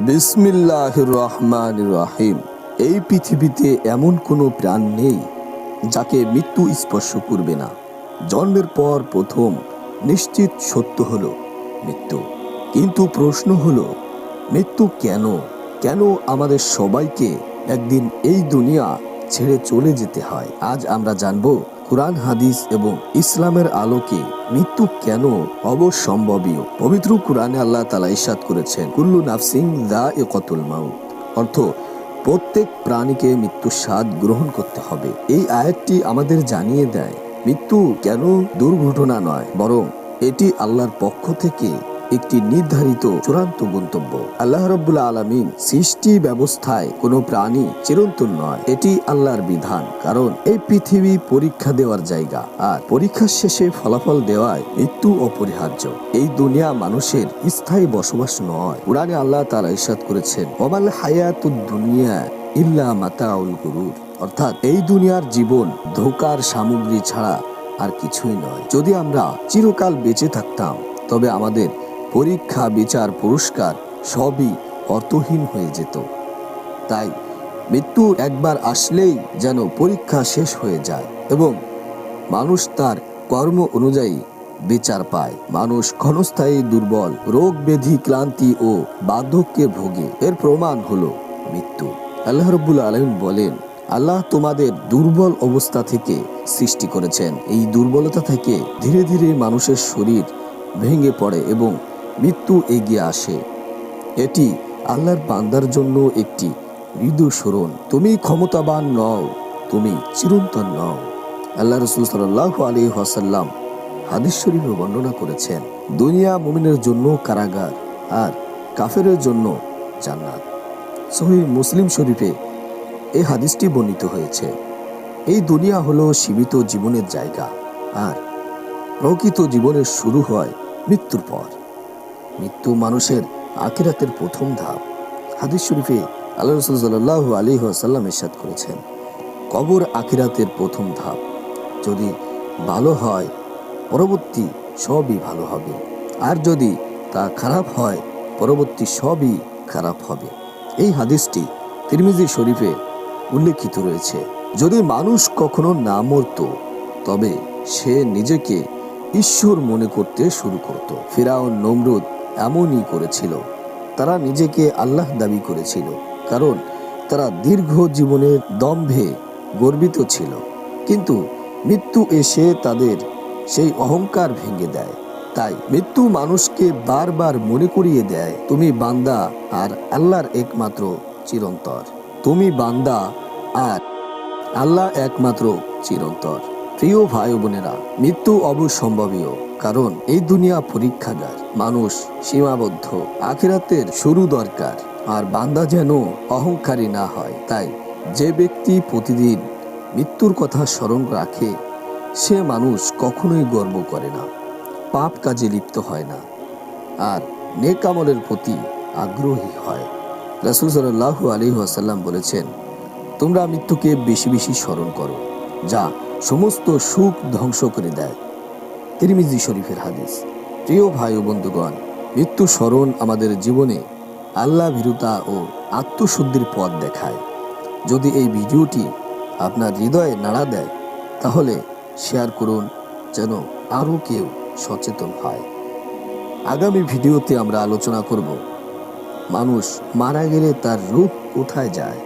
বিসমিল্লাহ রহমান রাহিম। এই পৃথিবীতে এমন কোনো প্রাণ নেই যাকে মৃত্যু স্পর্শ করবে না। জন্মের পর প্রথম নিশ্চিত সত্য হলো মৃত্যু। কিন্তু প্রশ্ন হলো, মৃত্যু কেন? কেন আমাদের সবাইকে একদিন এই দুনিয়া ছেড়ে চলে যেতে হয়? আজ আমরা জানব কোরআন, হাদিস এবং ইসলামের আলোকে মৃত্যু কেন অবসম্ভবীয়? পবিত্র কোরআনে আল্লাহ তালা ইসাদ করেছেন, কুল্লু নাফসিং দা এ কতুল মাউত অর্থ, প্রত্যেক প্রাণীকে মৃত্যুর স্বাদ গ্রহণ করতে হবে। এই আয়াতটি আমাদের জানিয়ে দেয়, মৃত্যু কেন দুর্ঘটনা নয়, বরং এটি আল্লাহর পক্ষ থেকে একটি নির্ধারিত চূড়ান্ত গন্তব্য আল্লাহ রব্বুল আলমিন সৃষ্টি ব্যবস্থায় কোনো প্রাণী চিরন্তন নয়। এটি আল্লাহর বিধান। কারণ এই পৃথিবী পরীক্ষা দেওয়ার জায়গা আর পরীক্ষার শেষে ফলাফল দেওয়ায় মৃত্যু অপরিহার্য। এই দুনিয়া মানুষের স্থায়ী বসবাস নয়। কোরআনে আল্লাহ তারা ইসাদ করেছেন, ওমাল হায়াতুদ দুনিয়া ইল্লা মাতাউল গুরুর। অর্থাৎ এই দুনিয়ার জীবন ধোকার সামগ্রী ছাড়া আর কিছুই নয়। যদি আমরা চিরকাল বেঁচে থাকতাম, তবে আমাদের পরীক্ষা, বিচার, পুরস্কার সবই অর্থহীন হয়ে যেত। তাই মৃত্যু একবার আসলেই যেন পরীক্ষা শেষ হয়ে যায় এবং মানুষ তার কর্ম অনুযায়ী বিচার পায়। মানুষ ক্ষণস্থায়ী দুর্বল রোগ ব্যাধি ক্লান্তি ও বার্ধক্যে ভোগে। এর প্রমাণ হলো মৃত্যু। আল্লাহ রব্বুল আলম বলেন, আল্লাহ তোমাদের দুর্বল অবস্থা থেকে সৃষ্টি করেছেন। এই দুর্বলতা থেকে ধীরে ধীরে মানুষের শরীর ভেঙে পড়ে এবং মৃত্যু এগিয়ে আসে। এটি আল্লাহর বান্দার জন্য একটি মৃদু স্মরণ তুমি ক্ষমতাবান নও, তুমি চিরন্তন নও। আল্লাহ রসুল সাল্লাহ আলী ওয়াসাল্লাম হাদিস শরীফে বর্ণনা করেছেন, দুনিয়া মুমিনের জন্য কারাগার আর কাফেরের জন্য জান্নাত। সহি মুসলিম শরীফে এই হাদিসটি বর্ণিত হয়েছে। এই দুনিয়া হলো সীমিত জীবনের জায়গা আর প্রকৃত জীবনের শুরু হয় মৃত্যুর পর। মৃত্যু মানুষের আখিরাতের প্রথম ধাপ। হাদিস শরীফে আল্লাহ রসুল সাল্লাহ আলী আসাল্লাম ইসাদ করেছেন, কবর আখিরাতের প্রথম ধাপ। যদি ভালো হয়, পরবর্তী সবই ভালো হবে। আর যদি তা খারাপ হয়, পরবর্তী সবই খারাপ হবে। এই হাদিসটি তিরমিজি শরীফে উল্লেখিত রয়েছে। যদি মানুষ কখনো না মরত, তবে সে নিজেকে ঈশ্বর মনে করতে শুরু করত। ফিরাউন, নমরুদ এমনই করেছিল। তারা নিজেকে আল্লাহ দাবি করেছিল, কারণ তারা দীর্ঘ জীবনের দম্ভে গর্বিত ছিল। কিন্তু মৃত্যু এসে তাদের সেই অহংকার ভেঙে দেয়। তাই মৃত্যু মানুষকে বারবার মনে করিয়ে দেয়, তুমি বান্দা আর আল্লাহর একমাত্র চিরন্তর। তুমি বান্দা আর আল্লাহ একমাত্র চিরন্তর। প্রিয় ভাই বোনেরা, মৃত্যু অবসম্ভবীয়, কারণ এই দুনিয়া পরীক্ষাগার। মানুষ সীমাবদ্ধ, আখিরাতের শুরু দরকার, আর বান্দা যেন অহংকারী না হয়। তাই যে ব্যক্তি প্রতিদিন মৃত্যুর কথা স্মরণ রাখে, সে মানুষ কখনোই গর্ব করে না, পাপ কাজে লিপ্ত হয় না, আর নেক আমলের প্রতি আগ্রহী হয়। রাসুল সাল্লাহ আলী আসাল্লাম বলেছেন, তোমরা মৃত্যুকে বেশি বেশি স্মরণ করো, যা সমস্ত সুখ ধ্বংস করে দেয়। তিরমিজি শরীফের হাদিস। প্রিয় ভাই ও বন্ধুগণ, মৃত্যু স্মরণ আমাদের জীবনে আল্লাহ ভীরুতা ও আত্মশুদ্ধির পথ দেখায়। যদি এই ভিডিওটি আপনার হৃদয়ে নাড়া দেয়, তাহলে শেয়ার করুন যেন আরও কেউ সচেতন হয়। আগামী ভিডিওতে আমরা আলোচনা করব, মানুষ মারা গেলে তার রূপ কোথায় যায়?